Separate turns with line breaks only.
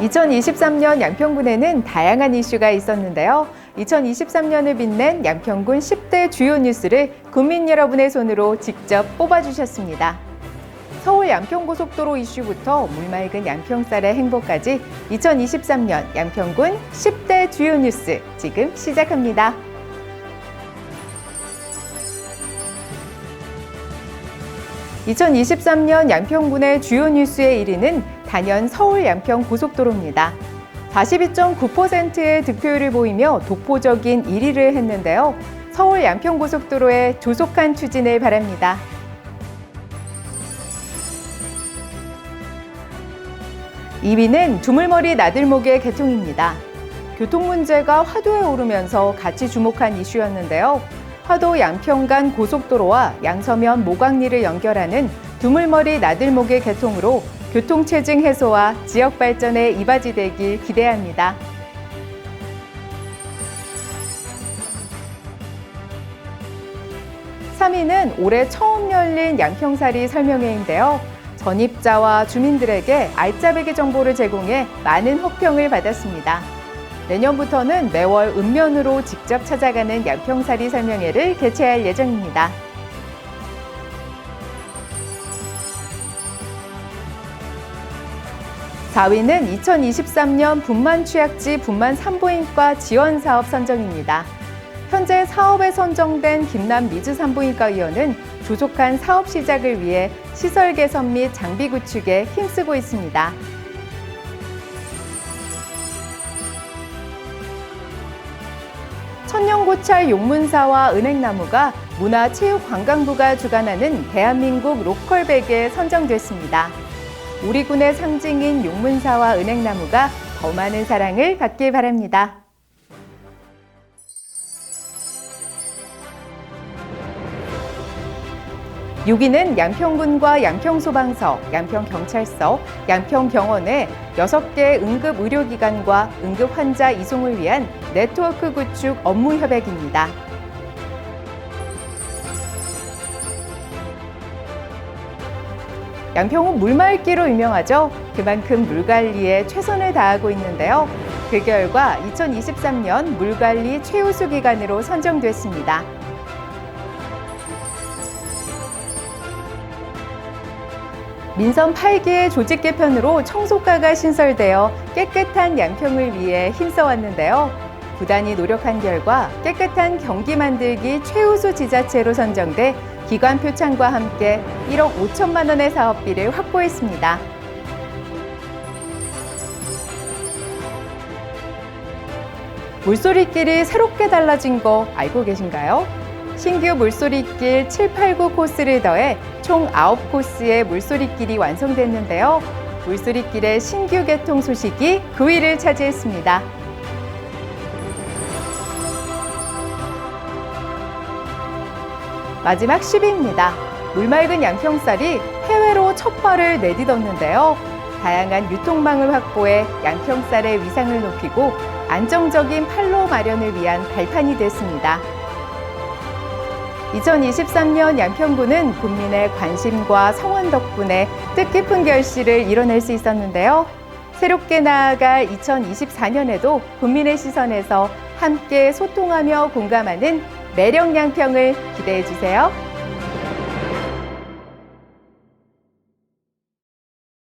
2023년 양평군에는 다양한 이슈가 있었는데요. 2023년을 빛낸 양평군 10대 주요 뉴스를 국민 여러분의 손으로 직접 뽑아주셨습니다. 서울 양평고속도로 이슈부터 물맑은 양평살의 행보까지 2023년 양평군 10대 주요 뉴스 지금 시작합니다. (2023년) 양평군의 주요 뉴스의 1위는 단연 서울 양평 고속도로입니다. 42.9%의 득표율을 보이며 독보적인 1위를 했는데요. 서울 양평 고속도로의 조속한 추진을 바랍니다. 2위는 두물머리 나들목의 개통입니다. 교통 문제가 화두에 오르면서 같이 주목한 이슈였는데요. 화도 양평 간 고속도로와 양서면 모광리를 연결하는 두물머리 나들목의 개통으로 교통체증 해소와 지역 발전에 이바지되길 기대합니다. 3위는 올해 처음 열린 양평사리 설명회인데요. 전입자와 주민들에게 알짜배기 정보를 제공해 많은 호평을 받았습니다. 내년부터는 매월 읍면으로 직접 찾아가는 양평사리 설명회를 개최할 예정입니다. 4위는 2023년 분만 취약지 분만 산부인과 지원 사업 선정입니다. 현재 사업에 선정된 김남 미주 산부인과 의원은 조속한 사업 시작을 위해 시설 개선 및 장비 구축에 힘쓰고 있습니다. 천년고찰 용문사와 은행나무가 문화체육관광부가 주관하는 대한민국 로컬백에 선정됐습니다. 우리 군의 상징인 용문사와 은행나무가 더 많은 사랑을 받길 바랍니다. 6위는 양평군과 양평소방서, 양평경찰서, 양평병원의 6개 응급의료기관과 응급환자 이송을 위한 네트워크 구축 업무 협약입니다. 양평은 물맑기로 유명하죠. 그만큼 물 관리에 최선을 다하고 있는데요. 그 결과 2023년 물 관리 최우수 기관으로 선정됐습니다. 민선 8기의 조직 개편으로 청소과가 신설되어 깨끗한 양평을 위해 힘써왔는데요. 부단히 노력한 결과 깨끗한 경기 만들기 최우수 지자체로 선정돼 기관 표창과 함께 1억 5천만 원의 사업비를 확보했습니다. 물소리길이 새롭게 달라진 거 알고 계신가요? 신규 물소리길 7, 8, 9 코스를 더해 총 9코스의 물소리길이 완성됐는데요. 물소리길의 신규 개통 소식이 9위를 차지했습니다. 마지막 10위입니다. 물맑은 양평살이 해외로 첫 발을 내딛었는데요. 다양한 유통망을 확보해 양평살의 위상을 높이고 안정적인 판로 마련을 위한 발판이 됐습니다. 2023년 양평구는 국민의 관심과 성원 덕분에 뜻깊은 결실을 이뤄낼 수 있었는데요. 새롭게 나아갈 2024년에도 국민의 시선에서 함께 소통하며 공감하는 매력 양평을 기대해 주세요.